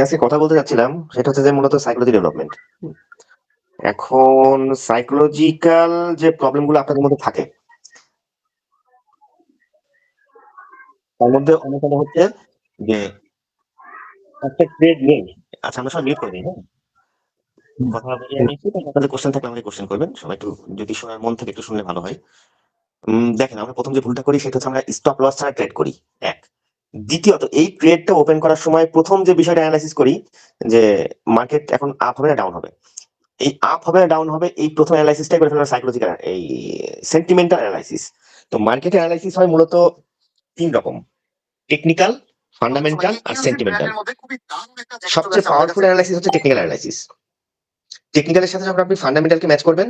আজকে কথা বলতে চাচ্ছিলাম সেটা হচ্ছে যে মূলত সাইকোলজি ডেভেলপমেন্ট এখন সাইকোলজিক্যাল যে প্রবলেমগুলো আপনাদের মধ্যে থাকে, তার মধ্যে অন্যতম হচ্ছে যে একটা ট্রেড নেই আচ্ছা আমরা সব মিউট করে দিই হ্যাঁ? কথা বলি আমি আপনাদের কোশ্চেন থাকলে আমাকে কোশ্চেন করবেন, সবাই একটু যদি শোনার মন থেকে একটু শুনলে ভালো হয়। দেখেন, আমরা প্রথম যে ভুলটা করি, সেটা হচ্ছে আমরা স্টপ লস ছাড়া ট্রেড করি, এক। দ্বিতীয়ত এই ট্রেডটা ওপেন করার সময় প্রথম যে বিষয়টা অ্যানালাইসিস করি যে মার্কেট এখন আপ হবে না ডাউন হবে? এই আপ হবে না ডাউন হবে এই প্রথম অ্যানালাইসিসটাই করে ফেলার সাইকোলজিক্যাল এই সেন্টিমেন্টাল অ্যানালাইসিস তো মার্কেট অ্যানালাইসিস হয় মূলত তিন রকম টেকনিক্যাল ফান্ডামেন্টাল আর সেন্টিমেন্টাল সবচেয়ে পাওয়ারফুল অ্যানালাইসিস হচ্ছে টেকনিক্যাল অ্যানালাইসিস টেকনিক্যালের সাথে যখন আপনি ফান্ডামেন্টালকে ম্যাচ করবেন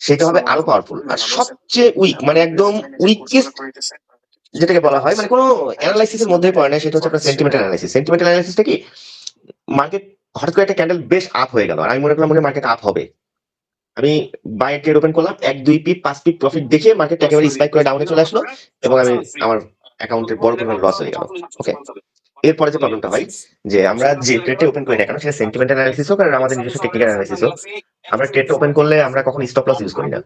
সেটা হবে আরও পাওয়ারফুল আর সবচেয়ে উইক মানে একদম উইকেস্ট যেটাকে বলা হয় মানে কোনো অ্যানালাইসিস এর মধ্যে পড়ে না সেটা হচ্ছে আপনার সেন্টিমেন্টাল অ্যানালাইসিস সেন্টিমেন্টাল অ্যানালাইসিসটা কি? মার্কেট হঠাৎ করে একটা ক্যান্ডেল বেশ আপ হয়ে গেল। আর আমি মনে করলাম মনে মার্কেট আপ হবে। আমি বাই ট্রেড ওপেন করলাম এক দুই পিপ পাঁচ পিপ প্রফিট দেখে মার্কেট একেবারে স্পাইক করে ডাউনে চলে আসলো এবং আমি আমার অ্যাকাউন্টের বড় পরিমাণ লস হয়ে গেল। ওকে এরপরে যে প্রবলেমটা হয় যে আমরা যে ট্রেডে ওপেন করি না কেন সেটা সেন্টিমেন্টাল অ্যানালাইসিস হোক আর আমাদের নিজস্ব টেকনিক্যাল অ্যানালাইসিস হোক। আমরা ট্রেড ওপেন করলে আমরা কখন স্টপ লস ইউজ করি না।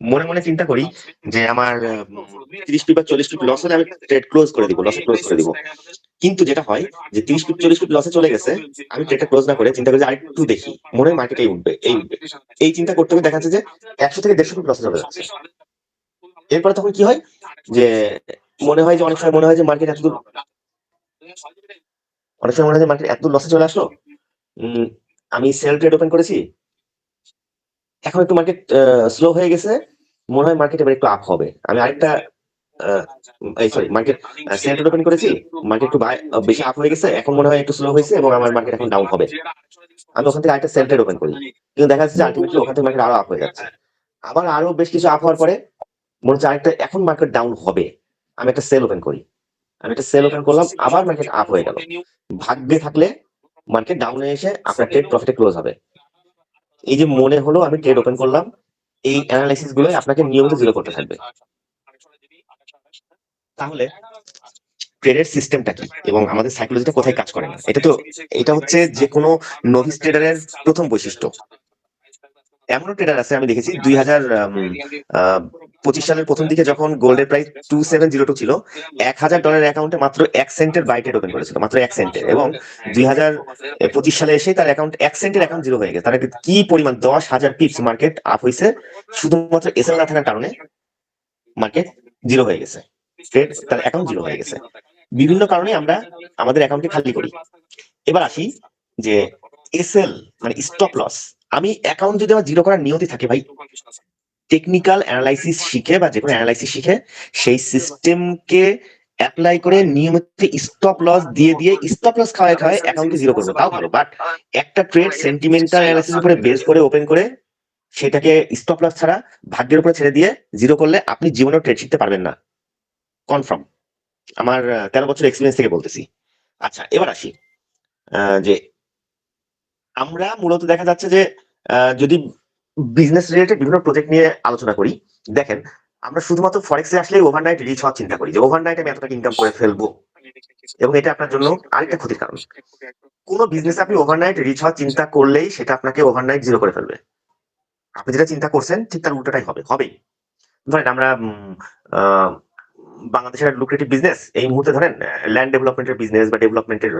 মনে মনে চিন্তা করি যে আমার তিরিশ পিপ বা চল্লিশ পিপ লস আমি ট্রেড ক্লোজ করে দিব লসে ক্লোজ করে দিব। কিন্তু যেটা হয় যে তিরিশ পিপ চল্লিশ পিপ লসে চলে গেছে, আমি ট্রেডটা ক্লোজ না করে চিন্তা করি যে আরেকটু দেখি মনে হয় মার্কেট এই উঠবে এই উঠবে। এই চিন্তা করতে গিয়ে দেখা যাচ্ছে যে একশো থেকে দেড়শো পিপ লসে চলে যাচ্ছে। এরপরে তখন কি হয় যে মনে হয় যে অনেক সময় মনে হয় যে মার্কেট এতদূর অনেক সময় মনে হয় যে মার্কেট এত লসে চলে আসলো। আমি সেল ট্রেড ওপেন করেছি এখন একটু মার্কেট স্লো হয়ে গেছে। মনে হয় মার্কেট এবার একটু আপ হবে। আমি আরেকটা এই sorry market sell trade open করেছি। মার্কেট একটু বেশি আপ হয়ে গেছে। এখন মনে হয় একটু স্লো হয়েছে এবং আমার মার্কেট এখন ডাউন হবে। আমি ওখান থেকে আরেকটা সেল ট্রেড ওপেন করি। কিন্তু দেখা যাচ্ছে আলটিমেটলি ওখান থেকে মার্কেট আরও আপ হয়ে যাচ্ছে। আবার আরও বেশ কিছু আপ হওয়ার পরে মনে হচ্ছে আরেকটা, এখন মার্কেট ডাউন হবে। আমি একটা সেল ওপেন করি। আমি একটা সেল ওপেন করলাম, আবার মার্কেট আপ হয়ে গেল। ভাগ্যে থাকলে মার্কেট ডাউনে এসে আপনার ট্রেড প্রফিটে ক্লোজ হবে। এই যে মনে হলো আমি ট্রেড ওপেন করলাম, এই অ্যানালাইসিসগুলো আপনাকে নিয়মিত জিরো করতে থাকবে। তাহলে ট্রেডের সিস্টেমটা কি এবং আমাদের সাইকোলজিটা কোথায় কাজ করে না? এটা তো এটা হচ্ছে যে কোনো নভিস ট্রেডারের প্রথম বৈশিষ্ট্য। এমনও ট্রেডার আছে, আমি দেখেছি, দুই হাজার পঁচিশ সালের প্রথম দিকে যখন গোল্ডের price two seven zero two ছিল, এক হাজার ডলার অ্যাকাউন্টে মাত্র এক সেন্টের বাই ট্রেড ওপেন করেছিল, মাত্র এক সেন্টের এবং দুই হাজার পঁচিশ সালে এসে তার অ্যাকাউন্ট এক সেন্টের অ্যাকাউন্ট জিরো হয়ে গেছে। তার কি পরিমাণ দশ হাজার পিপস মার্কেট আপ হয়েছে, শুধুমাত্র এসএল না থাকার কারণে মার্কেট জিরো হয়ে গেছে। ট্রেড তার অ্যাকাউন্ট জিরো হয়ে গেছে। বিভিন্ন কারণে আমরা আমাদের অ্যাকাউন্টকে খালি করি। এবার আসি যে এসএল মানে স্টপ লস আমি অ্যাকাউন্ট যদি আমার জিরো করার নিয়তি থাকে ভাই টেকনিক্যাল অ্যানালাইসিস শিখে বা যে কোনো অ্যানালাইসিস শিখে, সেই সিস্টেমকে অ্যাপ্লাই করে নিয়মিত স্টপ লস দিয়ে দিয়ে স্টপ লস খাওয়ায় খাওয়ায় অ্যাকাউন্টকে জিরো করবে। তাও ভালো। বাট একটা ট্রেড সেন্টিমেন্টাল অ্যানালাইসিস উপরে বেস করে ওপেন করে, সেটাকে স্টপ লস ছাড়া ভাগ্যের উপরে ছেড়ে দিয়ে জিরো করলে আপনি জীবনেও ট্রেড শিখতে পারবেন না। কনফার্ম আমার তেরো বছর এক্সপিরিয়েন্স থেকে বলতেছি। আচ্ছা এবার আসি। যে আমরা মূলত দেখা যাচ্ছে যে যদি বিজনেস রিলেটেড বিভিন্ন প্রজেক্ট নিয়ে আলোচনা করি। দেখেন, আমরা শুধুমাত্র ফরেক্সে আসলে ওভারনাইট রিচ হওয়ার চিন্তা করি যে ওভারনাইট আমি এত টাকা ইনকাম করে ফেলব। এবং এটা আপনার জন্য আরেকটা ক্ষতির কারণ। কোনো বিজনেস আপনি ওভারনাইট রিচ হওয়ার চিন্তা করলেই সেটা আপনাকে ওভারনাইট জিরো করে ফেলবে। আপনি যেটা চিন্তা করছেন, ঠিক তার উল্টোটাই হবে। হবেই। ধরেন আমরা বাংলাদেশের লুক্রেটিভ বিজনেস এই মুহূর্তে ধরেন ল্যান্ড ডেভেলপমেন্টের বিজনেস বা ডেভেলপমেন্টের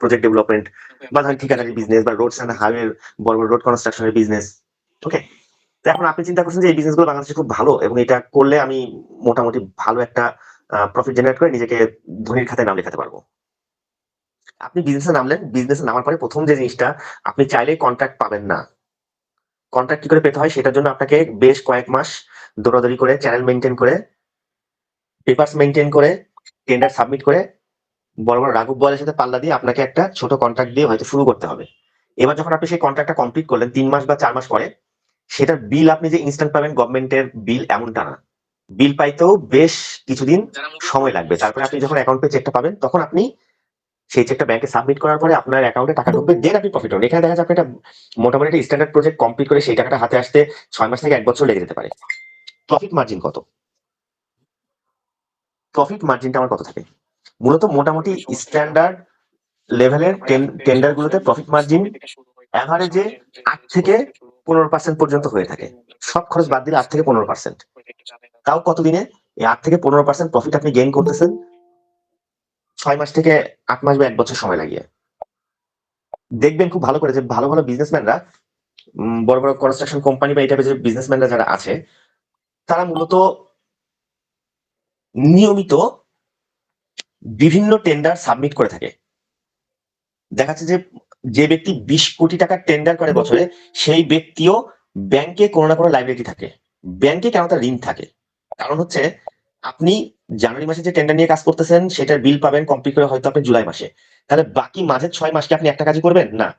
প্রজেক্ট ডেভেলপমেন্ট বা ধরেন ঠিকাদারি বিজনেস বা রোড অ্যান্ড হাইওয়ে বড় বড় রোড কনস্ট্রাকশনের বিজনেস ওকে এখন আপনি চিন্তা করছেন যে এই বিজনেসগুলো বাংলাদেশে খুব ভালো এবং এটা করলে আমি মোটামুটি ভালো একটা প্রফিট জেনারেট করে নিজেকে ধনীর খাতায় নাম লেখাতে পারব। আপনি বিজনেসে নামলেন বিজনেসে নামার পরে প্রথম যে জিনিসটা, আপনি চাইলেই কন্ট্রাক্ট পাবেন না। কন্ট্রাক্ট কি করে পেতে হয় সেটার জন্য আপনাকে বেশ কয়েক মাস দৌড়াদৌড়ি করে চ্যানেল মেনটেন করে পেপারস মেনটেন করে টেন্ডার সাবমিট করে, বড় বড় রাঘব বলের সাথে পাল্লা দিয়ে আপনাকে একটা ছোট কন্ট্রাক্ট দিয়ে হয়তো শুরু করতে হবে। এবার যখন আপনি সেই কন্ট্রাক্টটা কমপ্লিট করলেন, তিন মাস বা চার মাস পরে সেটার বিল আপনি যে ইনস্ট্যান্ট পাবেন গভর্নমেন্টের বিল এমনটা না। বিল পাইতেও বেশ কিছুদিন সময় লাগবে। তারপরে আপনি যখন অ্যাকাউন্ট চেকটা পাবেন তখন আপনি সেই চেকটা ব্যাংকে সাবমিট করার পরে আপনার অ্যাকাউন্টে টাকা ঢুকবে দেন আপনি প্রফিট হবেন। এখানে দেখা যাচ্ছে আপনি একটা মোটামুটি একটা স্ট্যান্ডার্ড প্রজেক্ট কমপ্লিট করে সেই টাকাটা হাতে আসতে ছয় মাস থেকে এক বছর লেগে যেতে পারে। প্রফিট মার্জিন কত? প্রফিট মার্জিনটা আমার কত থাকে? মূলত মোটামুটি স্ট্যান্ডার্ড লেভেলের টেন্ডার গুলোতে প্রফিট মার্জিন অ্যাভারেজে আট থেকে পনেরো পার্সেন্ট পর্যন্ত হয়ে থাকে। সব খরচ বাদ দিলে আট থেকে পনেরো পার্সেন্ট তাও কতদিনে? এই আট থেকে পনেরো পার্সেন্ট প্রফিট আপনি গেইন করতেছেন। ছয় মাস থেকে আট মাস বা এক বছর সময় লাগিয়ে। দেখবেন খুব ভালো করে যে ভালো ভালো বিজনেসম্যানরা বড় বড় কনস্ট্রাকশন কোম্পানি বা এই টাইপের যে বিজনেসম্যানরা যারা আছে, তারা মূলত নিয়মিত বিভিন্ন টেন্ডার সাবমিট করে থাকে। দেখা যাচ্ছে যে যে ব্যক্তি বিশ কোটি টাকার টেন্ডার করে বছরে সেই ব্যক্তিও ব্যাংকে কোনো না কোনো লাইব্রেরি থাকে। ব্যাংকে কেন তার ঋণ থাকে? কারণ হচ্ছে আপনি জানুয়ারি মাসে যে টেন্ডার নিয়ে কাজ করতেছেন সেটার বিল পাবেন কমপ্লিট করে হয়তো আপনি জুলাই মাসে। তাহলে বাকি মাঝের ছয় মাসকে আপনি একটা কাজই করবেন? না।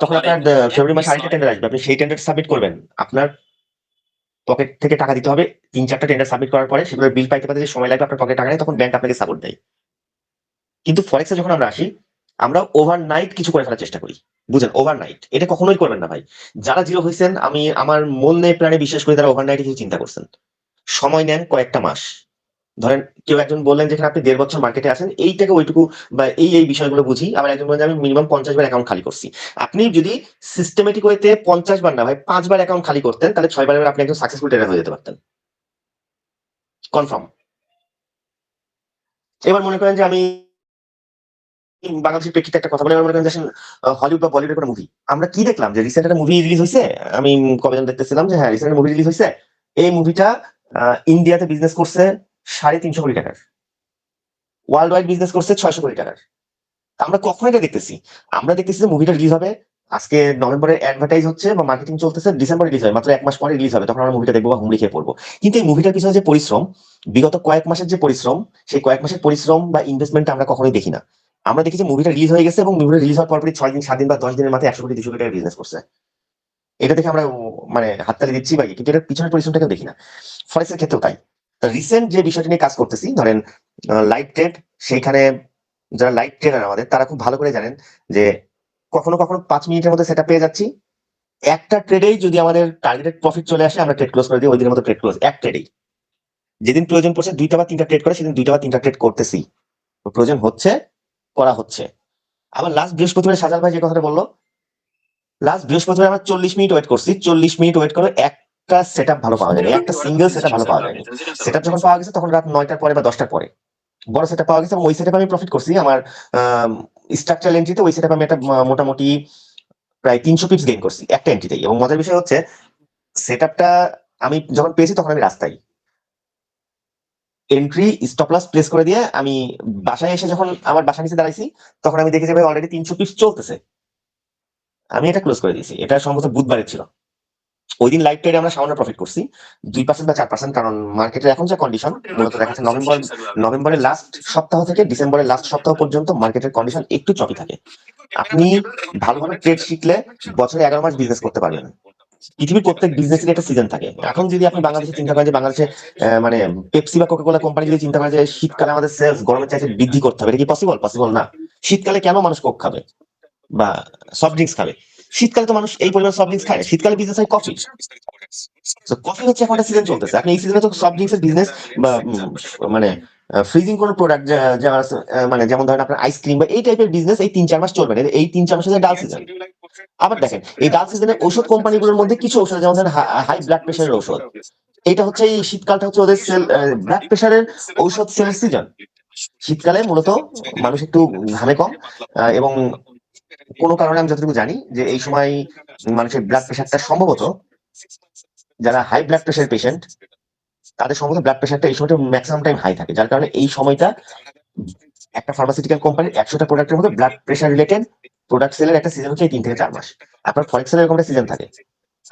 তখন আপনার ফেব্রুয়ারি মাসে আরেকটা টেন্ডার আসবে। আপনি সেই টেন্ডার সাবমিট করবেন। আপনার পকেট থেকে টাকা দিতে হবে। তিন চারটা টেন্ডার সাবমিট করার পরে সেগুলোর বিল পাইতে পাইতে যে সময় লাগবে আপনার পকেটে টাকা নেই তখন ব্যাংক আপনাকে সাপোর্ট দেয়। কিন্তু ফরেক্সে যখন আমরা আসি আমরা ওভারনাইট কিছু করে ফেলার চেষ্টা করি। বুঝেন ওভারনাইট এটা কখনোই করবেন না ভাই। যারা জিরো হয়েছেন, আমি, আমার মনে প্রাণে বিশ্বাস করি, তারা ওভারনাইটে কিছু চিন্তা করছেন। সময় নেন কয়েকটা মাস। ধরেন, কেউ একজন বললেন যেখানে আপনি দেড় বছর মার্কেটে আছেন, এইটাকে ওইটুকু বা এই এই বিষয়গুলো বুঝি। আবার একজন বলেন আমি মিনিমাম পঞ্চাশ বার অ্যাকাউন্ট খালি করছি। আপনি যদি সিস্টেমেটিক ওয়েতে পঞ্চাশ বার না ভাই পাঁচবার অ্যাকাউন্ট খালি করতেন, তাহলে ছয় বারের আপনি একজন সাকসেসফুল ট্রেডার হয়ে যেতে পারতেন। কনফার্ম এবার মনে করেন যে, আমি বাংলাদেশের প্রেক্ষিতে একটা কথা বলে এবার মনে হলিউড বা বলিউডের কোনো মুভি আমরা কি দেখলাম যে রিসেন্ট একটা মুভি রিলিজ হয়েছে? আমি কবে দেখতেছিলাম যে হ্যাঁ রিসেন্ট মুভি রিলিজ হয়েছে। এই মুভিটা ইন্ডিয়াতে বিজনেস করছে সাড়ে তিনশো কোটি টাকার। ওয়ার্ল্ড ওয়াইড বিজনেস করছে ছয়শো কোটি টাকার। আমরা কখন এটা দেখতেছি। আমরা দেখতেছি যে মুভিটা রিলিজ হবে, আজকে নভেম্বরে অ্যাডভার্টাইজ হচ্ছে বা মার্কেটিং চলতেছে ডিসেম্বরে রিলিজ হবে মাত্র এক মাস পরে রিলিজ হবে, তখন আমরা মুভিটা দেখব বা হুমড়ি খেয়ে পড়ব। কিন্তু এই মুভিটার পিছনে যে পরিশ্রম, বিগত কয়েক মাসের যে পরিশ্রম, সেই কয়েক মাসের পরিশ্রম বা ইনভেস্টমেন্ট আমরা কখনোই দেখি না। আমরা দেখি যে মুভিটা রিলিজ হয়ে গেছে এবং মুভিটা রিলিজ হওয়ার পরপরই ছয় দিন, সাত দিন বা দশ দিনের মাথায় একশো কোটি, দুশো কোটি টাকা বিজনেস করছে। এটা দেখে আমরা মানে হাততালি দিচ্ছি বা কিন্তু এটার পিছনের পরিশ্রমটাকে দেখি না। ফরেক্সের ক্ষেত্রেও তাই। রিসেন্ট যে বিষয়টি নিয়ে কাজ করতেছি, ধরেন লাইট ট্রেড সেইখানে যারা লাইট ট্রেডার আমাদের, তারা খুব ভালো করে জানেন যে কখনো কখনো পাঁচ মিনিটের মধ্যে সেটা পেয়ে যাচ্ছি। একটা ট্রেডেই যদি আমাদের টার্গেটেড প্রফিট চলে আসে, আমরা ট্রেড ক্লোজ করে দিই ওই দিনের মতো ট্রেড ক্লোজ এক ট্রেডেই যেদিন প্রয়োজন পড়ছে, দুইটা বা তিনটা ট্রেড করে, সেদিন দুইটা বা তিনটা ট্রেড করতেছি। প্রয়োজন হচ্ছে করা হচ্ছে। আবার লাস্ট বৃহস্পতিবার সাজাল ভাই যে কথাটা বলল লাস্ট বৃহস্পতিবার আমরা চল্লিশ মিনিট ওয়েট করছি। চল্লিশ মিনিট ওয়েট করে একটা সেট ভালো পাওয়া যায়নি, একটা সিঙ্গেল সেট ভালো পাওয়া যায়নি। সেট যখন পাওয়া গেছে, তখন রাত নয়টার পরে বা দশটার পরে। বড় সেট পাওয়া গেছে এবং ওই সেট আমি প্রফিট করছি। আমার স্ট্রাকচার এন্ট্রিতে ওই সেট আমি একটা মোটামুটি প্রায় তিনশো পিপস গেইন করছি, একটা এন্ট্রিতেই এবং মজার বিষয় হচ্ছে সেট আমি যখন পেয়েছি, তখন আমি রাস্তায়। এন্ট্রি স্টপ লস প্লেস করে দিয়ে আমি বাসায় এসে যখন আমার বাসা নিচে দাঁড়াইছি, তখন আমি দেখি যে ভাই অলরেডি তিনশো পিস চলতেছে। আমি এটা ক্লোজ করে দিয়েছি। এটা সম্ভবত বুধবারের ছিল। ওই দিন লাইভ ট্রেডে আমরা সামান্য প্রফিট করছি। দুই পার্সেন্ট বা চার পার্সেন্ট কারণ মার্কেটের এখন যে কন্ডিশন মূলত দেখা যাচ্ছে নভেম্বর নভেম্বরের লাস্ট সপ্তাহ থেকে ডিসেম্বরের লাস্ট সপ্তাহ পর্যন্ত মার্কেটের কন্ডিশন একটু চপি থাকে। আপনি ভালোভাবে ট্রেড শিখলে বছরে এগারো মাস বিজনেস করতে পারবেন। পৃথিবীর প্রত্যেক বিজনেসের একটা সিজন থাকে। এখন যদি আপনি বাংলাদেশে চিন্তা করেন যে বাংলাদেশে মানে পেপসি বা কোকা কোম্পানি যদি চিন্তা করে যে শীতকালে আমাদের সেলস গরমের চাইতে বৃদ্ধি করতে হবে, এটা কি পসিবল পসিবল না। শীতকালে কেন মানুষ কোক খাবে? বা সফট ড্রিঙ্কস খাবে? শীতকালে তো মানুষ এই পরিমাণ সফট ড্রিঙ্কস খায় শীতকালে বিজনেস হয় কফি কফি হচ্ছে এখন একটা সিজন চলতেছে। আপনি এই সিজনে তো সফট ড্রিঙ্কস এর বিজনেস বা মানে ফ্রিজিং কোন প্রোডাক্ট মানে যেমন ধরেন আপনার আইসক্রিম বা এই টাইপের বিজনেস এই তিন চার মাস চলবে এই তিন চার মাসের ডাল সিজন আবার দেখেন এই ডাল সিজনে ঔষধ কোম্পানিগুলোর মধ্যে কিছু ঔষধ যেমন ধরেন হাই ব্লাড প্রেশারের ঔষধ এটা হচ্ছে এই শীতকালটা হচ্ছে ওদের সেল ব্লাড প্রেশারের ঔষধ সেল সিজন শীতকালে মূলত মানুষ একটু ঘামে কম এবং কোনো কারণে আমি যতটুকু জানি যে এই সময় মানুষের ব্লাড প্রেশারটা সম্ভবত যারা হাই ব্লাড প্রেশার পেশেন্ট তাদের সম্ভবত ব্লাড প্রেশারটা এই সময়টা ম্যাক্সিমাম টাইম হাই থাকে যার কারণে এই সময়টা একটা ফার্মাসিউটিক্যাল কোম্পানির একশোটা প্রোডাক্টের মধ্যে ব্লাড প্রেশার রিলেটেড প্রোডাক্ট সেলের একটা সিজন হচ্ছে তিন থেকে চার মাস। আপনার ফরেক্সের এরকম একটা সিজন থাকে।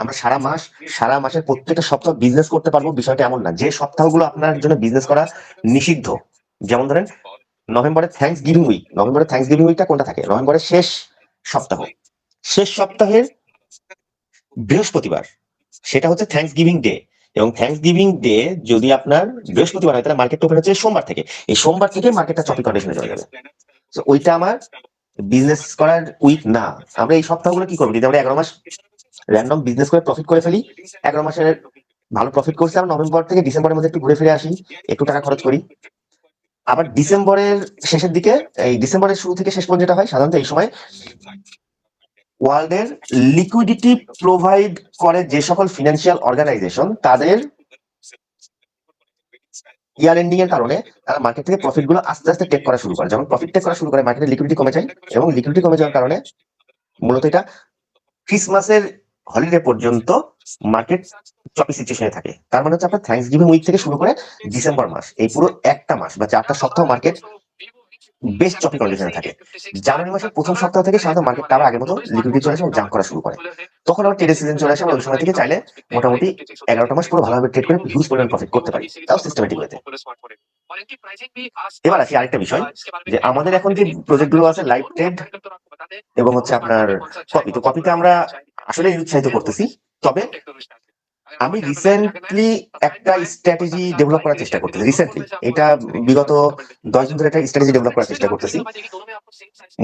আমরা সারা মাস, সারা মাসের প্রত্যেকটা সপ্তাহ বিজনেস করতে পারব, বিষয়টা এমন না। যে সপ্তাহগুলো আপনার জন্য বিজনেস করা নিষিদ্ধ, যেমন ধরেন নভেম্বরের থ্যাংকস গিভিং উইক নভেম্বরের থ্যাংকস গিভিং উইকটা কোনটা থাকে? নভেম্বরের শেষ সপ্তাহ। শেষ সপ্তাহের বৃহস্পতিবার, সেটা হচ্ছে থ্যাংকস গিভিং ডে এবং থ্যাংকস গিভিং ডে যদি আপনার বৃহস্পতিবার হয়, তাহলে মার্কেট ওপেন হচ্ছে সোমবার থেকে। এই সোমবার থেকে মার্কেটটা চপি কন্ডিশনে চলে যাবে। ওইটা আমার বিজনেস করার উইক না। আমরা এই সপ্তাহগুলো কি করব? যদি আমরা এগারো মাস র্যান্ডম বিজনেস করে প্রফিট করে ফেলি, এগারো মাসের ভালো প্রফিট করছি, আমরা নভেম্বর থেকে ডিসেম্বরের মধ্যে একটু ঘুরে ফিরে আসি, একটু টাকা খরচ করি। আবার ডিসেম্বরের শেষের দিকে, এই ডিসেম্বরের শুরু থেকে শেষ পর্যন্ত যেটা হয়, সাধারণত এই সময় ওয়ার্ল্ডের লিকুইডিটি প্রোভাইড করে যে সকল ফিনান্সিয়াল অর্গানাইজেশন তাদের ইয়ার এন্ডিং এর কারণে তারা মার্কেট থেকে প্রফিটগুলো আস্তে আস্তে টেক করা শুরু করে। যখন প্রফিট টেক করা শুরু করে মার্কেটে লিকুইডিটি কমে যায় এবং লিকুইডিটি কমে যাওয়ার কারণে মূলত এটা ক্রিসমাসের হলিডে পর্যন্ত মার্কেট চপি সিচুয়েশনে থাকে। তার মানে হচ্ছে আপনার থ্যাংকস গিভিং উইক থেকে শুরু করে ডিসেম্বর মাস, এই পুরো একটা মাস বা চারটা সপ্তাহ মার্কেট বেশ চপি কন্ডিশনে থাকে। জানুয়ারি মাসের প্রথম সপ্তাহ থেকে সাধারণত মার্কেট আবার আগের মতো লিকুইডিটি চলে আসে এবং জাম্প করা শুরু করে। তখন আবার ট্রেডের সিজন চলে আসে আমরা ওই সময় থেকে চাইলে মোটামুটি এগারোটা মাস পুরো ভালোভাবে ট্রেড করে হিউজ পরিমাণ প্রফিট করতে পারি। তাও সিস্টেমেটিক ওয়েতে এবার আসি আরেকটা বিষয়, যে আমাদের এখন যে প্রজেক্টগুলো আছে লাইভ ট্রেড এবং হচ্ছে আপনার কপি তো কপিতে আমরা আসলে উৎসাহিত করতেছি। তবে আমি রিসেন্টলি একটা স্ট্র্যাটেজি ডেভেলপ করার চেষ্টা করতেছি রিসেন্টলি এটা বিগত দশ দিন ধরে একটা স্ট্র্যাটেজি ডেভেলপ করার চেষ্টা করতেছি।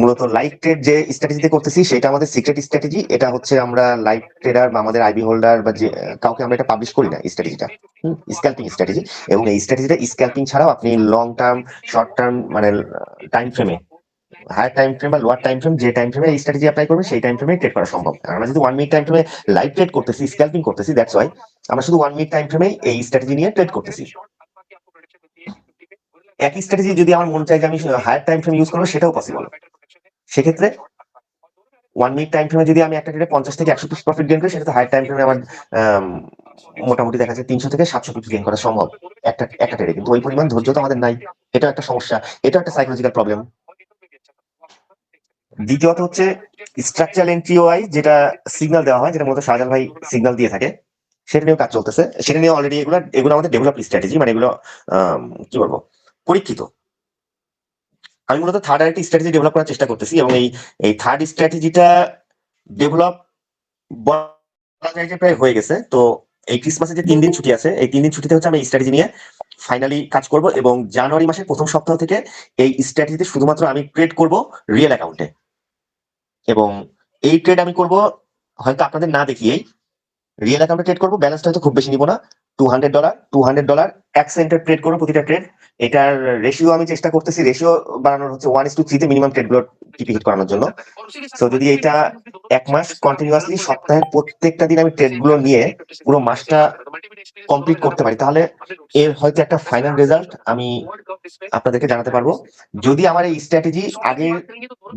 মূলত লাইভ ট্রেড যে স্ট্র্যাটেজিতে করতেছি, সেটা আমাদের সিক্রেট স্ট্র্যাটেজি এটা হচ্ছে আমরা লাইভ ট্রেডার বা আমাদের আইবি হোল্ডার বা যে, কাউকে আমরা এটা পাবলিশ করি না স্ট্র্যাটেজিটা স্ক্যাল্পিং স্ট্র্যাটেজি এবং এই স্ট্র্যাটেজিটা ছাড়াও আপনি লং টার্ম শর্ট টার্ম মানে টাইম ফ্রেমে হায়ার টাইম ফ্রেম বা লোয়ার টাইম ফ্রেম যে টাইম ফ্রেমে এই স্ট্র্যাটেজি অ্যাপ্লাই করবেন সেই টাইম ফ্রেমে ট্রেড করা সম্ভব। আমরা যদি ওয়ান মিনিট টাইম ফ্রেমে লাইভ ট্রেড করতেছি স্ক্যাল্পিং করতেছি দ্যাটস ওয়াই আমরা শুধু ওয়ান মিনিট টাইম ফ্রেমে এই স্ট্র্যাটেজি নিয়ে ট্রেড করতেছি। একই স্ট্র্যাটেজি যদি আমার মন চাই যে আমি হায়ার টাইম ফ্রেম ইউজ করব সেটাও পসিবল সেক্ষেত্রে ওয়ান মিনিট টাইম ফ্রেমে যদি আমি একটা ট্রেডে পঞ্চাশ থেকে একশো পিস প্রফিট গেন করি সেটা হায়ার টাইম ফ্রেমে আমার আম, মোটামুটি দেখা যাচ্ছে তিনশো থেকে সাতশো পিস গেন করা সম্ভব একটা একটা ট্রেডে কিন্তু ওই পরিমাণ ধৈর্য তো আমাদের নাই। এটা একটা সমস্যা এটা একটা সাইকোলজিক্যাল প্রবলেম দ্বিতীয়ত হচ্ছে স্ট্রাকচারাল এন্ট্রি ওয়াইজ যেটা সিগন্যাল দেওয়া হয়, যেটা মূলত শাহজাহান ভাই সিগন্যাল দিয়ে থাকে, সেটা নিয়েও কাজ চলতেছে। সেটা নিয়ে অলরেডি এগুলো এগুলো আমাদের ডেভেলপ স্ট্র্যাটেজি মানে এগুলো কি বলব, পরীক্ষিত। আমি মূলত থার্ড আরেকটি স্ট্র্যাটেজি ডেভেলপ করার চেষ্টা করতেছি এবং এই এই থার্ড স্ট্র্যাটেজিটা ডেভেলপ বলা যায় যে প্রায় হয়ে গেছে। তো এই ক্রিসমাসে যে তিন দিন ছুটি আছে, এই তিন দিন ছুটিতে হচ্ছে আমি এই স্ট্র্যাটেজি নিয়ে ফাইনালি কাজ করব এবং জানুয়ারি মাসের প্রথম সপ্তাহ থেকে এই স্ট্র্যাটেজিতে শুধুমাত্র আমি ট্রেড করব রিয়েল অ্যাকাউন্টে এবং এই ট্রেড আমি করব, হয়তো আপনাদের না দেখিয়েই। রিয়েল অ্যাকাউন্টে ট্রেড করব ব্যালেন্সটা হয়তো খুব বেশি নিব না। Two hundred dollar two hundred dollar এক সেন্টের ট্রেড করব প্রতিটা ট্রেড এটার রেশিও আমি চেষ্টা করতেছি রেশিও বাড়ানোর হচ্ছে ওয়ান ইস টু থ্রিতে মিনিমাম ট্রেডগুলো টিপি করানোর জন্য। তো যদি এটা এক মাস কন্টিনিউয়াসলি সপ্তাহের প্রত্যেকটা দিন আমি ট্রেডগুলো নিয়ে পুরো মাসটা কমপ্লিট করতে পারি, তাহলে এর হয়তো একটা ফাইনাল রেজাল্ট আমি আপনাদেরকে জানাতে পারব। যদি আমার এই স্ট্র্যাটেজি আগের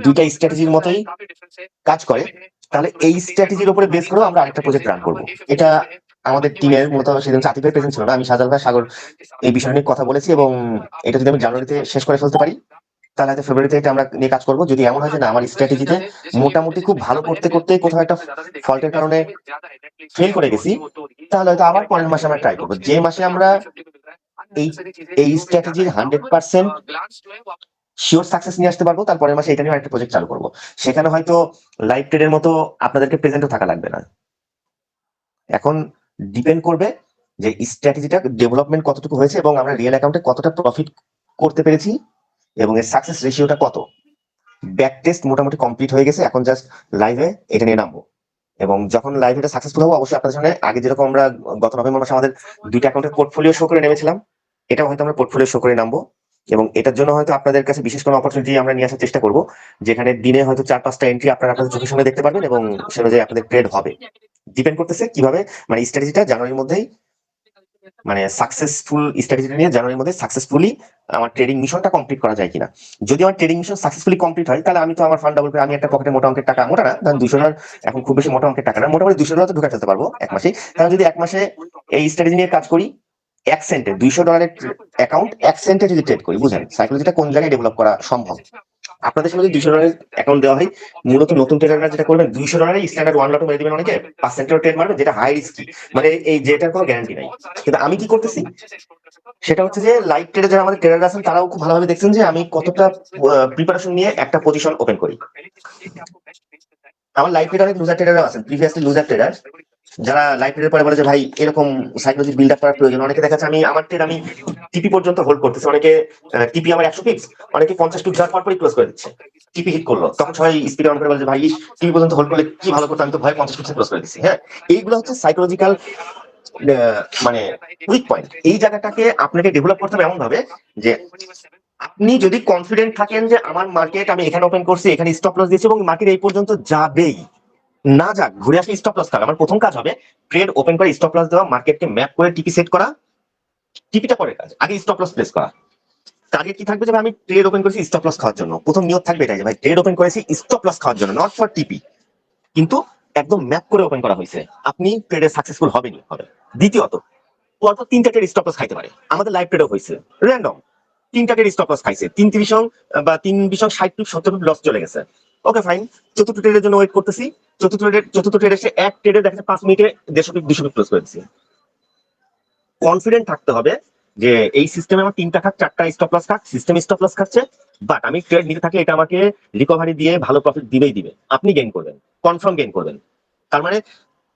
দুইটা স্ট্র্যাটেজির মতোই কাজ করে, তাহলে এই স্ট্র্যাটেজির উপরে বেস করেও আমরা আরেকটা প্রজেক্ট রান করব। এটা আমাদের টিমের মূলত সেদিন সাথীদের প্রেজেন্ট ছিল না। আমি সাজাল ভাই সাগর এই বিষয় নিয়ে কথা বলেছি এবং এটা যদি আমি জানুয়ারিতে শেষ করে ফেলতে পারি তাহলে হয়তো ফেব্রুয়ারিতে এটা আমরা নিয়ে কাজ করব। যদি এমন হয় যে না আমার স্ট্র্যাটেজিতে মোটামুটি খুব ভালো করতে করতে কোথাও একটা ফল্টের কারণে ফেল করে গেছি তাহলে হয়তো আবার পরের মাসে আমরা ট্রাই করব। যে মাসে আমরা এই এই স্ট্র্যাটেজির হান্ড্রেড পার্সেন্ট শিওর সাকসেস নিয়ে আসতে পারব তারপরের মাসে এটা নিয়ে একটা প্রজেক্ট চালু করব। সেখানে হয়তো লাইভ ট্রেডের মতো আপনাদেরকে প্রেজেন্টও থাকা লাগবে না। এখন ডিপেন্ড করবে যে স্ট্র্যাটেজিটা ডেভেলপমেন্ট কতটুকু হয়েছে এবং আমরা রিয়েল অ্যাকাউন্টে কতটা প্রফিট করতে পেরেছি এবং এর সাকসেস রেশিওটা কত? ব্যাক টেস্ট মোটামুটি কমপ্লিট হয়ে গেছে, এখন জাস্ট লাইভে এটা নিয়ে নামবো। এবং যখন লাইভ এটা সাকসেসফুল হব, অবশ্যই আপনাদের সামনে আগে যেরকম আমরা গত নভেম্বর মাসে আমাদের দুইটা অ্যাকাউন্টের পোর্টফোলিও শো করে নেমেছিলাম, এটাও হয়তো আমরা পোর্টফোলিও শো করে নামবো। এবং এটার জন্য হয়তো আপনাদের কাছে বিশেষ কোনো অপরচুনিটি আমরা নিয়ে আসার চেষ্টা করব, যেখানে দিনে হয়তো চার, পাঁচটা এন্ট্রি আপনারা আপনাদের চোখের সামনে দেখতে পারবেন এবং সে অনুযায়ী আপনাদের ট্রেড হবে। ডিপেন্ড করতেছে কীভাবে মানে স্ট্র্যাটেজিটা জানুয়ারির মধ্যেই মানে সাকসেসফুল স্ট্র্যাটেজিটা নিয়ে জানুয়ারির মধ্যে সাকসেসফুলি আমার ট্রেডিং মিশনটা কমপ্লিট করা যায় কিনা। যদি আমার ট্রেডিং মিশন সাকসেসফুলি কমপ্লিট হয়, তাহলে আমি তো আমার ফান্ড ডাবল আমি একটা পকেটে মোটা অঙ্কের টাকা, মোটা না ধরেন দুশো ডলার এখন খুব বেশি মোটা অঙ্কের টাকা না, মোটামুটি দুশো ডলার তো ঢুকে ফেলতে পারব এক মাসে তাহলে যদি এক মাসে এই স্ট্র্যাটেজি নিয়ে কাজ করি এক সেন্টে দুইশো ডলারের অ্যাকাউন্ট এক সেন্টে যদি ট্রেড করি বুঝেন সাইকোলজিটা কোন জায়গায় ডেভেলপ করা সম্ভব? আপনাদের সামনে দুইশো ডলারের অ্যাকাউন্ট দেওয়া হয়, মূলত নতুন ট্রেডাররা যেটা করবেন, দুইশো ডলারে স্ট্যান্ডার্ড ওয়ান লটও মেরে দিবেন অনেকে, পাঁচ সেন্টের ট্রেড মারবেন, যেটা হাই রিস্কি মানে এই যেটার কোনো গ্যারান্টি নাই। কিন্তু আমি কি করতেছি? সেটা হচ্ছে যে লাইভ ট্রেডে যারা আমাদের ট্রেডার আছেন, তারাও খুব ভালোভাবে দেখছেন যে আমি কতটা প্রিপারেশন নিয়ে একটা পজিশন ওপেন করি। আমার লাইভ ট্রেডার অনেক লুজার ট্রেডার আছেন প্রিভিয়াসলি লুজার ট্রেডার যারা লাইভ ট্রেডের পরে বলে যে, ভাই, এরকম সাইকোলজি বিল্ড আপ করার প্রয়োজন। অনেকে দেখা যাচ্ছে আমি, আমার ট্রেড আমি টিপি পর্যন্ত হোল্ড করতেছি। অনেকে টিপি আমার একশো পিক্স অনেকে পঞ্চাশ পিক্স যাওয়ার পরই ক্লোজ করে দিচ্ছে। টিপি হিট করল। তখন সবাই স্পিড অন করে বলে যে, ভাই টিপি পর্যন্ত হোল্ড করলে কি ভালো করতো আমি তো ভয় পঞ্চাশ পিক্স ক্লোজ করে দিচ্ছি হ্যাঁ এইগুলো হচ্ছে সাইকোলজিক্যাল মানে উইক পয়েন্ট এই জায়গাটাকে আপনাকে ডেভেলপ করতে হবে এমন ভাবে যে, আপনি যদি কনফিডেন্ট থাকেন যে, আমার মার্কেট আমি এখানে ওপেন করছি, এখানে স্টপ লস দিয়েছি এবং মার্কেট এই পর্যন্ত যাবেই। না যাক, ঘুরে আসলে স্টপ লস খাবে আমার প্রথম কাজ হবে ট্রেড ওপেন করে স্টপ লস দেওয়া মার্কেটকে ম্যাপ করে টিপি সেট করা টিপিটা পরের কাজ। আগে স্টপ লস প্লেস করা। টার্গেট কি থাকবে যে আমি ট্রেড ওপেন করেছি স্টপ লস খাওয়ার জন্য। প্রথম নিয়ত থাকবে এটাই ভাই ট্রেড ওপেন করেছি স্টপ লস খাওয়ার জন্য নট ফর টিপি কিন্তু একদম ম্যাপ করে ওপেন করা হয়েছে। আপনি ট্রেডে সাকসেসফুল হবেনি হবে। দ্বিতীয়ত, পরপর তিনটা ট্রেড স্টপ লস খাইতে পারে। আমাদের লাইভ ট্রেডও হয়েছে। র্যান্ডম তিনটা ট্রেড স্টপ লস খাইছে। তিন তিরিশং বা তিন বিশং ষাট টু সত্তর লস চলে গেছে। ওকে ফাইন চতুর্থ ট্রেডের জন্য ওয়েট করতেছি। চতুর্থ ট্রেডের চতুর্থ ট্রেড এসে এক ট্রেডে দেখা যাচ্ছে পাঁচ মিনিটে দেড়শো পিপ দুশো পিপ ক্লোজ করে দিচ্ছি কনফিডেন্ট থাকতে হবে যে এই সিস্টেমে আমার তিনটা খাক, চারটা স্টপ লস খাক সিস্টেম স্টপ লস খাচ্ছে বাট আমি ট্রেড নিতে থাকলে এটা আমাকে রিকভারি দিয়ে ভালো প্রফিট দিবেই দিবে। আপনি গেইন করবেন কনফার্ম গেইন করবেন। তার মানে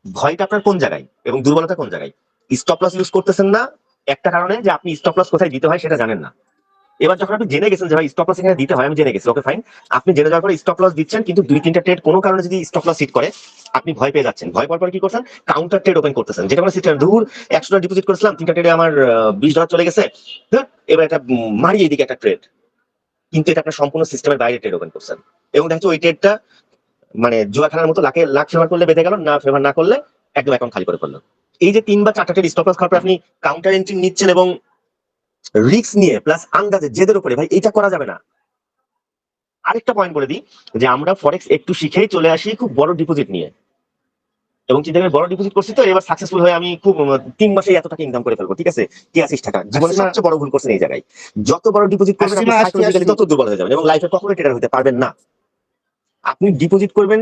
ভয়টা আপনার কোন জায়গায় এবং দুর্বলতা কোন জায়গায়? স্টপ লস ইউজ করতেছেন না, একটা কারণে যে আপনি স্টপ লস কোথায় দিতে হয় সেটা জানেন না। এবার যখন আপনি জেনে গেছেন যে ভাই স্টপ লস এখানে দিতে হয় আমি জেনে গেছি। ওকে ফাইন আপনি জেনে যাওয়ার পরে স্টপ লস দিচ্ছেন কিন্তু দুই তিনটা ট্রেড কোনো কারণে যদি স্টপ লস হিট করে আপনি ভয় পেয়ে যাচ্ছেন। ভয় পাওয়ার পর কি করছেন? কাউন্টার ট্রেড ওপেন করতেছেন। যেটা মানে সিস্টেম দূর একশো ডলার ডিপোজিট করেছিলাম তিনটা ট্রেডে আমার বিশ ডলার চলে গেছে। ধুর, এবার একটা মারি এইদিকে একটা ট্রেড কিন্তু এটা আপনার সম্পূর্ণ সিস্টেমের বাইরে ট্রেড ওপেন করছেন। এবং দেখা যাচ্ছে ওই ট্রেডটা মানে জুয়া খেলার মতো লাখে লাখ ফেভার করলে বেঁধে গেল না ফেভার না করলে একদম অ্যাকাউন্ট খালি করে ফেলল। এই যে তিন বা চারটা ট্রেড স্টপ লস খাওয়ার পর আপনি কাউন্টার এন্ট্রি নিচ্ছেন এবং রিস্ক নিয়ে প্লাস আন্দাজে জেদের উপরে ভাই এটা করা যাবে না। আরেকটা পয়েন্ট বলে দিই যে আমরা ফরেক্স একটু শিখেই চলে আসি খুব বড় ডিপোজিট নিয়ে। এবং চিন্তা করে বড় ডিপোজিট করছি তো এবার সাকসেসফুল হয়ে আমি খুব তিন মাসে এত টাকা ইনকাম করে ফেলব ঠিক আছে? তিয়াশিস টাকা। জীবনে সবচেয়ে বড় ভুল করছেন এই জায়গায়। যত বড় ডিপোজিট করবেন আপনি। তত দুর্বল হয়ে যাবেন এবং লাইফে কখনো ট্রেডার হতে পারবেন না। আপনি ডিপোজিট করবেন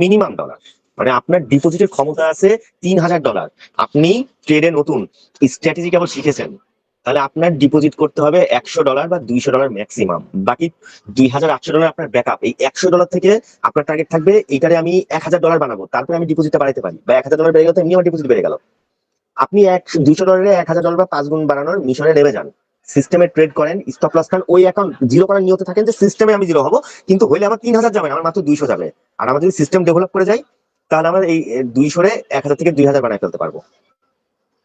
মিনিমাম ডলার মানে আপনার ডিপোজিটের ক্ষমতা আছে তিন হাজার ডলার আপনি ট্রেডে নতুন স্ট্র্যাটেজি কেবল শিখেছেন। তাহলে আপনার ডিপোজিট করতে হবে একশো ডলার বা দুইশো ডলার ম্যাক্সিমাম বাকি দুই হাজার আটশো ডলার আপনার ব্যাকআপ এই একশো ডলার থেকে আপনার টার্গেট থাকবে, এইটারে আমি এক হাজার ডলার বানাবো। তারপরে আমি ডিপোজিটটা বাড়াতে পারি। বা এক হাজার ডলার বেড়ে গেল এমনি আমার ডিপোজিট বেড়ে গেল। আপনি এক, দুইশো ডলারে এক হাজার ডলার বা পাঁচ গুণ বাড়ানোর মিশনে নেমে যান। সিস্টেমে ট্রেড করেন স্টপ লস খান। ওই অ্যাকাউন্ট জিরো করার নিয়ত থাকেন যে সিস্টেমে আমি জিরো হব, কিন্তু হইলে আমার তিন হাজার যাবে আমার মাত্র দুইশো যাবে। আর আমরা যদি সিস্টেম ডেভেলপ করে যাই, তাহলে আমরা এই দুইশোরে এক হাজার থেকে দুই হাজার বানায় ফেলতে পারব।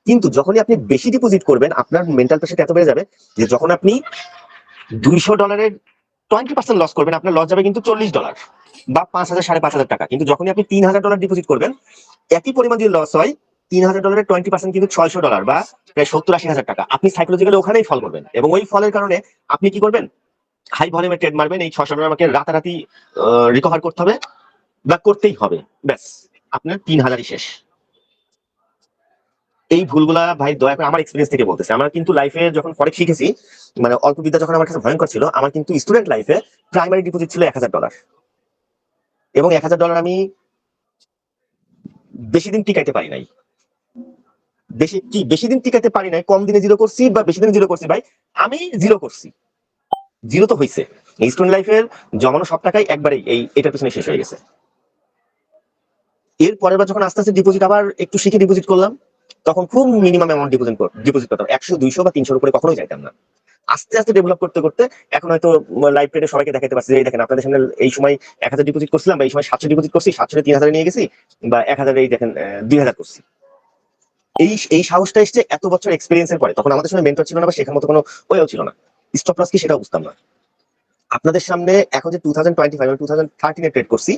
কিন্তু যখনই আপনি বেশি ডিপোজিট করবেন, আপনার মেন্টাল প্রেশার এত বেড়ে যাবে যে যখন আপনি দুইশো ডলারের টোয়েন্টি পার্সেন্ট লস করবেন, আপনার লস যাবে কিন্তু চল্লিশ ডলার বা পাঁচ হাজার, সাড়ে পাঁচ হাজার টাকা। কিন্তু যখনই আপনি তিন হাজার ডলার ডিপোজিট করবেন, একই পরিমাণ যদি লস হয়, তিন হাজার ডলারের টোয়েন্টি পার্সেন্ট কিন্তু ছয়শো ডলার বা প্রায় সত্তর, আশি হাজার টাকা। আপনি সাইকোলজিক্যালি ওখানেই ফল করবেন এবং ওই ফলের কারণে আপনি কি করবেন? হাই ভলিউমে ট্রেড মারবেন, এই ছশো ডলার আমাকে রাতারাতি রিকভার করতে হবে বা করতেই হবে। ব্যাস, আপনার তিন হাজারই শেষ। এই ভুলগুলা ভাই দয়া করে আমার এক্সপিরিয়েন্স থেকে বলতেছে। আমার কিন্তু লাইফে যখন ফরেক্স শিখেছি মানে অল্প বিদ্যা যখন আমার কাছে ভয়ঙ্কর ছিল, আমার কিন্তু স্টুডেন্ট লাইফে প্রাইমারি ডিপোজিট ছিল এক হাজার ডলার এবং এক হাজার ডলার আমি বেশি দিন টিকাইতে পারি নাই। বেশি কি? বেশি দিন টিকাইতে পারি নাই, কম দিনে জিরো করছি বা বেশি দিনে জিরো করছি ভাই, আমি জিরো করছি। জিরো তো হয়েছে স্টুডেন্ট লাইফের জমানো সব টাকাই একবারেই এই, এটার পিছনে শেষ হয়ে গেছে। এর পরের যখন আস্তে আস্তে ডিপোজিট আবার একটু শিখে ডিপোজিট করলাম তখন খুব মিনিমাম অ্যামাউন্ট ডিপোজিট ডিপোজিট করতাম। একশো, দুইশো বা তিনশোর উপরে কখনোই যাইতাম না। আস্তে আস্তে ডেভেলপ করতে করতে এখন হয়তো লাইভ ট্রেডে সবাইকে দেখাতে পারছি এই দেখেন আপনাদের সামনে এই সময় এক হাজার ডিপোজিট করছিলাম বা এই সময় সাতশো ডিপোজিট করছি সাতশো তিন হাজার নিয়ে গেছি বা এক হাজার এই দেখেন দুই হাজার করছি। এই এই সাহসটা এসছে এত বছর এক্সপিরিয়েন্সের পরে। তখন আমাদের সামনে মেন্টর ছিল না বা শেখার মতো কোনো ওয়েও ছিল না। স্টপ লস কি সেটা বুঝতাম না। আপনাদের সামনে এখন যে two thousand twenty five two thousand থার্টিনে trade করছি,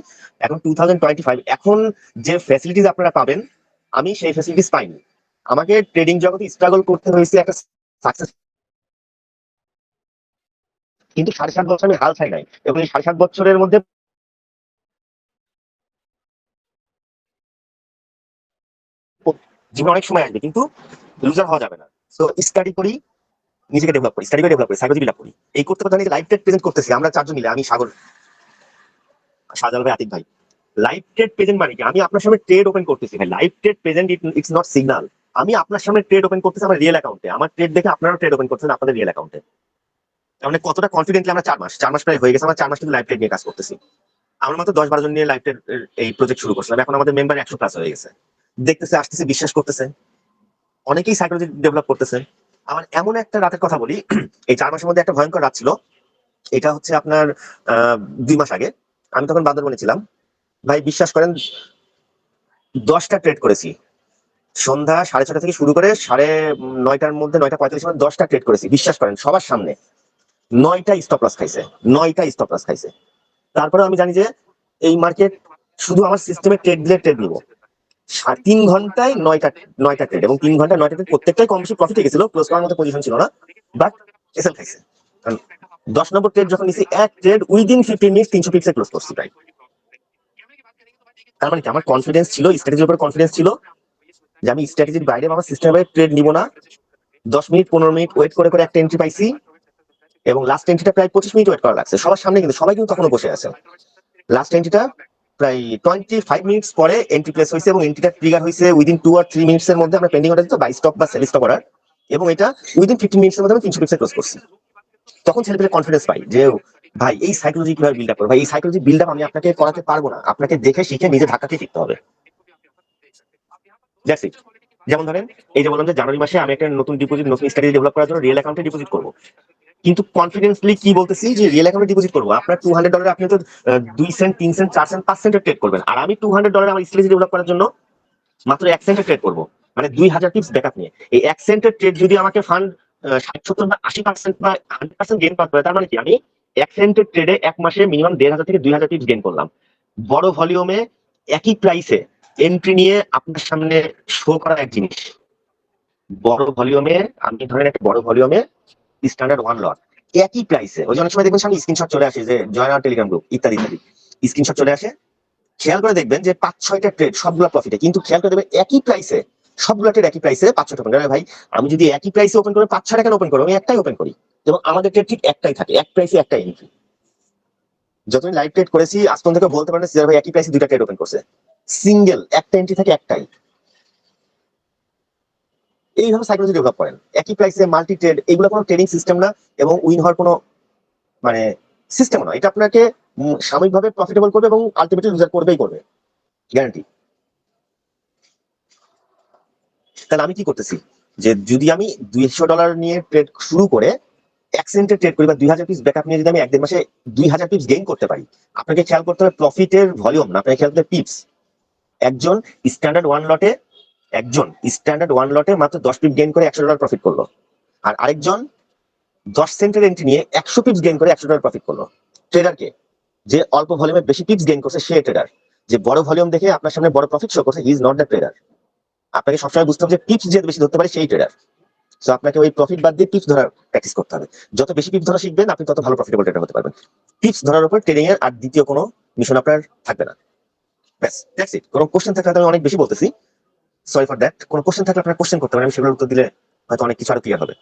এখন টু থাউজেন্ড টোয়েন্টি ফাইভ এখন যে ফ্যাসিলিটিস আপনারা পাবেন আমি সেই ফেসিলিটিস পাইনি। আমাকে ট্রেডিং জগতে স্ট্রাগল করতে হয়েছে একটা সাকসেস কিন্তু সাড়ে সাত বছর আমি হাল ছাই নাই। এবং এই সাড়ে সাত বছরের মধ্যে জীবনে অনেক সময় আসবে, কিন্তু লুজার হওয়া যাবে না। সো স্টাডি করি, নিজেকে ডেভেলপ করি স্টাডি করে ডেভেলপ করি সাইকোলজি ডেভেলপ করি। এই করতে করতে লাইভ ট্রেড প্রেজেন্ট করতেছি, আমরা চারজন মিলে, আমি সাগর, সাজাল ভাই, আতিক ভাই। লাইভ ট্রেড প্রেজেন্ট মানে কি? আমি আপনার সামনে ট্রেড ওপেন করতেছি ভাই। Live trade present it's not signal আমি আপনার সামনে ট্রেড ওপেন করতেছি আমার রিয়েল অ্যাকাউন্টে আমার ট্রেড দেখে আপনারাও ট্রেড ওপেন করতেছেন আপনাদের রিয়েল অ্যাকাউন্টে মানে কতটা কনফিডেন্টলি আমরা চার মাস চার মাস প্রায় হয়ে গেছে, আমরা চার মাস কিন্তু লাইভ ট্রেড নিয়ে কাজ করতেছি। আমরা মাত্র দশ বারো জন নিয়ে লাইভ ট্রেড এই প্রজেক্ট শুরু করছিলাম। এখন আমাদের মেম্বার একশো প্লাস হয়ে গেছে। দেখতেছে, আসতেছে, বিশ্বাস করতেছে। অনেকেই সাইকোলজি ডেভেলপ করতেছে। আমার এমন একটা রাতের কথা বলি, এই চার মাসের মধ্যে একটা ভয়ঙ্কর রাত ছিল। এটা হচ্ছে আপনার দুই মাস আগে। আমি তখন বান্দরবনে ছিলাম। ভাই, বিশ্বাস করেন, দশটা ট্রেড করেছি। সন্ধ্যা সাড়ে ছটা থেকে শুরু করে সাড়ে নয়টার মধ্যে, নয়টা পঁয়তাল্লিশ মিনিট দশটা ট্রেড করেছি। বিশ্বাস করেন, সবার সামনে নয়টা স্টপ লস খাইছে, নয়টা স্টপ লস খাইছে। তারপরে আমি জানি যে এই মার্কেট শুধু আমার সিস্টেমে ট্রেড দিলে ট্রেড নিবো। তিন ঘন্টায় নয়টা নয়টা ট্রেড এবং তিন ঘন্টায় নয়টা ট্রেড প্রত্যেকটাই কম বেশি প্রফিট গেছিল ক্লোজ করার মতো পজিশন ছিল না বাট এসএল খাইছে। দশ নম্বর ট্রেড যখন নিছি, এক ট্রেড উইদিন ফিফটিন মিনিট তিনশো পিক্সে ক্লোজ করছি প্রায় তার মানে আমার কনফিডেন্স ছিল স্ট্র্যাটেজির উপর কনফিডেন্স ছিল যে আমি স্ট্র্যাটেজির বাইরে আমার সিস্টেমের বাইরে ট্রেড নিব না। দশ মিনিট, পনেরো মিনিট ওয়েট করে করে একটা এন্ট্রি পাইছি এবং লাস্ট এন্ট্রিটা প্রায় পঁচিশ মিনিট ওয়েট করা লাগছে। সবার সামনে কিন্তু, সবাই কিন্তু তখনও বসে আছে। লাস্ট এন্ট্রিটা প্রায় টোয়েন্টি ফাইভ মিনিটস পরে এন্ট্রি প্লেস হয়েছে এবং এন্ট্রিটা ট্রিগার হয়েছে উইদিন টু আর থ্রি মিনিটস এর মধ্যে আমরা পেন্ডিং অর্ডার দিতে বাই স্টক বা সেল স্টক অর্ডার এবং এটা উইদিন ফিফটিন মিনিটস এর মধ্যে আমি তিনশো পিক্সে ক্লোজ করছি। তখন ছেলে পেলে কনফিডেন্স পাই যে ভাই, এই সাইকোলজি কীভাবে বিল্ড আপ করব? ভাই, এই সাইকোলজি বিল্ড আপ আমি আপনাকে করাতে পারব না। আপনাকে দেখে শিখে নিজে ধাক্কাতে শিখতে হবে. যেমন ধরেন, এই যে বললাম যে জানুয়ারি মাসে আমি একটা নতুন ডিপোজিট নতুন স্ট্র্যাটেজি ডেভেলপ করার জন্য রিয়েল অ্যাকাউন্টে ডিপোজিট করব। কিন্তু কনফিডেন্সলি কি বলতেছি যে রিয়েল অ্যাকাউন্টে ডিপোজিট করব? আপনার টু হান্ড্রেড ডলার আপনি তো দুই সেন্ট তিন সেন্ট চার সেন্ট পাঁচ সেন্টের ট্রেড করবেন। আর আমি টু হান্ড্রেড ডলার আমার স্ট্র্যাটেজি ডেভেলপ করার জন্য মাত্র এক সেন্টের ট্রেড করব। মানে দুই হাজার টিপস ব্যাকআপ নিয়ে। এই এক সেন্টের ট্রেড যদি আমাকে ফান্ড ষাট, সত্তর বা আশি পার্সেন্ট বা হান্ড্রেড পার্সেন্ট গেন পাওয়া তার মানে কি? আমি এক সেন্টের ট্রেডে এক মাসে মিনিমাম দেড় হাজার থেকে দুই হাজার টিপস গেন করলাম। বড় ভলিউমে একই প্রাইসে এন্ট্রি নিয়ে আপনার সামনে শো করা এক জিনিস। বড় ভলিউমে আমি ধরেন একটা বড় ভলিউমে স্ট্যান্ডার্ড ওয়ান লট একই প্রাইসে ওই যে অনেক সময় দেখবেন সামনে স্ক্রিনশট চলে আসে যে জয়নার টেলিগ্রাম গ্রুপ ইত্যাদি ইত্যাদি। স্ক্রিনশট চলে আসে। খেয়াল করে দেখবেন যে পাঁচ, ছয়টা ট্রেড সবগুলো প্রফিটে কিন্তু খেয়াল করে দেখবেন একই প্রাইসে সবগুলো একই প্রাইসে পাঁচ ছটা ওপেন করে ভাই, আমি যদি একই প্রাইসে ওপেন করে, পাঁচ ছটা কেন ওপেন করি, আমি একটাই ওপেন করি। এবং আমাদের ট্রেড ঠিক একটাই থাকে, এক প্রাইসে একটাই এন্ট্রি যতদিন লাইভ ট্রেড করেছি, আজ পর্যন্ত কেউ বলতে পারেন সিজার ভাই একই প্রাইসে দুইটা ট্রেড ওপেন করছে। সিঙ্গেল একটা এন্ট্রি থাকে, একটাই। এইভাবে সাইকোলজি ডেভেলপ করেন, একই প্রাইসে মাল্টি ট্রেড এগুলো কোনো ট্রেডিং সিস্টেম না এবং উইন হওয়ার কোনো মানে সিস্টেম না। এটা আপনাকে সাময়িকভাবে প্রফিটেবল করবে এবং আলটিমেটলি লুজার করবেই করবে। গ্যারান্টি তাহলে আমি কি করতেছি? যে যদি আমি দুইশো ডলার নিয়ে ট্রেড শুরু করে এক সেন্টে ট্রেড করি বা দুই হাজার পিস ব্যাকআপ নিয়ে যদি আমি এক মাসে দুই হাজার পিপস গেইন করতে পারি, আপনাকে খেয়াল করতে হবে প্রফিটের ভলিউম না, আপনাকে খেয়াল করতে পিপস একজন স্ট্যান্ডার্ড ওয়ান লটে একজন স্ট্যান্ডার্ড ওয়ান লটে মাত্র দশ পিপ গেইন করে একশো ডলার প্রফিট করল। আর আরেকজন দশ সেন্টের এন্ট্রি নিয়ে একশো পিপস গেইন করে একশো ডলার প্রফিট করল। ট্রেডারকে যে অল্প ভলিউমে বেশি পিপস গেইন করছে সে ট্রেডার যে বড় ভলিউম দেখে আপনার সামনে বড় প্রফিট শো করছে ইজ নট দ্য ট্রেডার আপনাকে সবসময় বুঝতে হবে যে পিপস যে বেশি ধরতে পারে সেই ট্রেডার সো আপনাকে ওই প্রফিট বাদ দিয়ে টিপস ধরার প্র্যাকটিস করতে হবে। যত বেশি টিপস ধরা শিখবেন, আপনি তত ভালো প্রফিটেবল ট্রেডার হতে পারবেন। টিপস ধরার উপর ট্রেডিং এর আর দ্বিতীয় কোনো মিশন আপনার থাকবে না। ব্যাস দ্যাটস ইট কোনো কোশ্চেন থাকলে আমি অনেক বেশি বলতেছি। সরি ফর দ্যাট কোনো কোশ্চেন থাকলে আপনারা কোশ্চেন করতে পারেন, আমি সেগুলোর উত্তর দিলে হয়তো অনেক কিছু আরও ক্লিয়ার হবে।